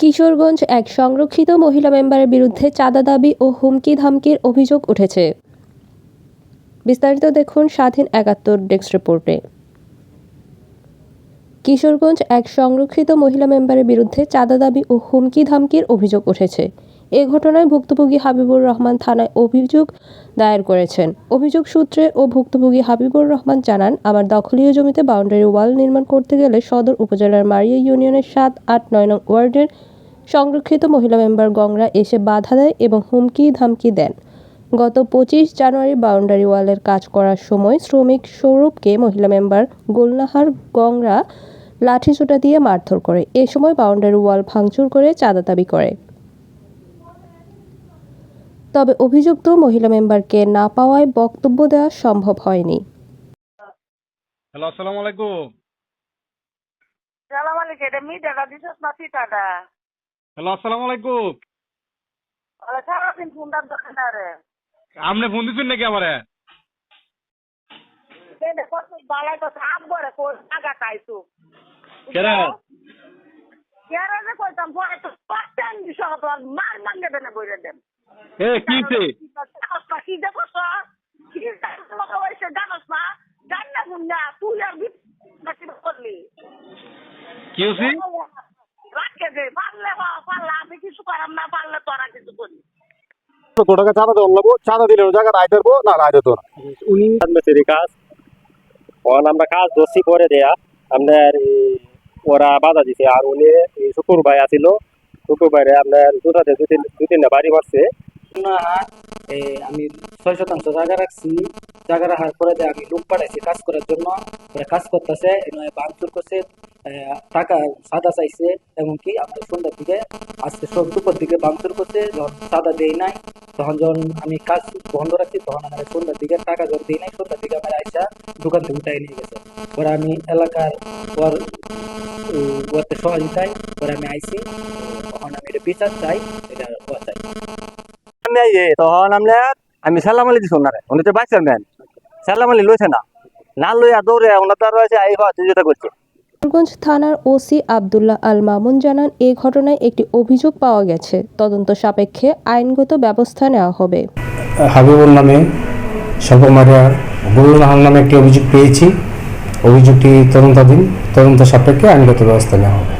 কিশোরগঞ্জ এক সংরক্ষিত মহিলা মেম্বারের বিরুদ্ধে চাঁদা দাবি ও হুমকি ধামকির অভিযোগ উঠেছে। বিস্তারিত দেখুন স্বাধীন একাত্তর ডেস্ক রিপোর্টে। কিশোরগঞ্জ এক সংরক্ষিত মহিলা মেম্বারের বিরুদ্ধে চাঁদা দাবি ও হুমকি ধামকির অভিযোগ উঠেছে। এ ঘটনায় ভুক্তভোগী হাবিবুর রহমান থানায় অভিযোগ দায়ের করেছেন। অভিযোগ সূত্রে ও ভুক্তভোগী হাবিবুর রহমান জানান, আমার দখলীয় জমিতে বাউন্ডারি ওয়াল নির্মাণ করতে গেলে সদর উপজেলার মারিয়া ইউনিয়নের সাত, আট, নয় নং ওয়ার্ডের সংরক্ষিত মহিলা মেম্বার গংরা এসে বাধা দেয় এবং হুমকি ধামকি দেন। গত পঁচিশ জানুয়ারি বাউন্ডারি ওয়ালের কাজ করার সময় শ্রমিক সৌরভকে মহিলা মেম্বার গোলনাহার গংরা লাঠিসোঁটা দিয়ে মারধর করে। এ সময় বাউন্ডারি ওয়াল ভাঙচুর করে চাঁদা দাবি করে। তবে অভিযুক্ত মহিলা মেম্বারকে না পাওয়ায় বক্তব্য দেওয়া সম্ভব হয়নি। হ্যালো আসসালামু আলাইকুম। সালাম আলাইকুম এটা মিটাটা দিছস না ফিটাটা হ্যালো আসসালামু আলাইকুম। ওরা সারাদিন ফোনটার দোকানে আপনি ফোন দিচ্ছেন নাকি আমারে? এটা কত বালাই তো সাপ করে কোন আগা খাইছো কেরা? কেরা যে কইতাম পরে তো পাঁচটান দিছ মার মাঙ্গে দেনে বইরে দেন। এ কিছে জানোস না কি কি দেখছ হইছে জানোস না জান না মুন্না তুই আর বিট করলি কি হইছে দে পারলে পারলে আমি কিছু করাম না পারলে তোরা কিছু করি কত চাঁদা দেওয়ার লাগবো চাঁদা দিলে ওই জায়গায় আয় ধরবো না আয় ধরতো না। উনি কাজ। আমরা কাজ দোষী করে দেয়া। আপনার ওরা বাধা দিছে। আর উনি শুকুর ভাই আছিল। শুকুর ভাইরে আপনার দুটাতে দু তিন দু তিনটা বাড়ি মারছে। আমি ছয় শতাংশ জায়গা রাখছি। জায়গা রাখার পরে আমি লোক পাঠাইছি কাজ করার জন্য কাজ করতেছে বাংচুর করছে টাকা সাদা চাইছে এমনকি আমাদের সন্ধ্যার দিকে, আজকে সব দুপুর দিকে বাংচুর করছে, যখন সাদা দেই নাই, তখন যখন আমি কাজ বন্ধ রাখছি, তখন আমার সন্ধ্যার দিকে টাকা যখন দিই নাই, সন্ধ্যার দিকে আমার আইসা দোকান থেকে উঠাই নিয়ে গেছে। ওরা আমি এলাকার ওর উম, ওরতে সহযোগিতায় ওরা আমি আইছি। তখন আমি এটা বিচার চাই এটা ও চাই। তখন আমরা আমি সালাম আলী দিছি ওনারে। উনি তো বাইচার ম্যান সালাম আলী লইছে না। না লইয়া দৌড়ে ওনার তো রয়েছে এই হওয়া যেটা করছে। কিশোরগঞ্জ থানার ওসি আবদুল্লাহ আল মামুন জানান এ ঘটনায় একটি অভিযোগ পাওয়া গেছে। তদন্ত সাপেক্ষে আইনগত ব্যবস্থা নেওয়া হবে। হাবিবুর নামে সর্বমারিয়ার গুলনাহার নামে একটি অভিযোগ পেয়েছি। অভিযোগটি তদন্তাধীন তদন্ত সাপেক্ষে আইনগত ব্যবস্থা নেওয়া হবে।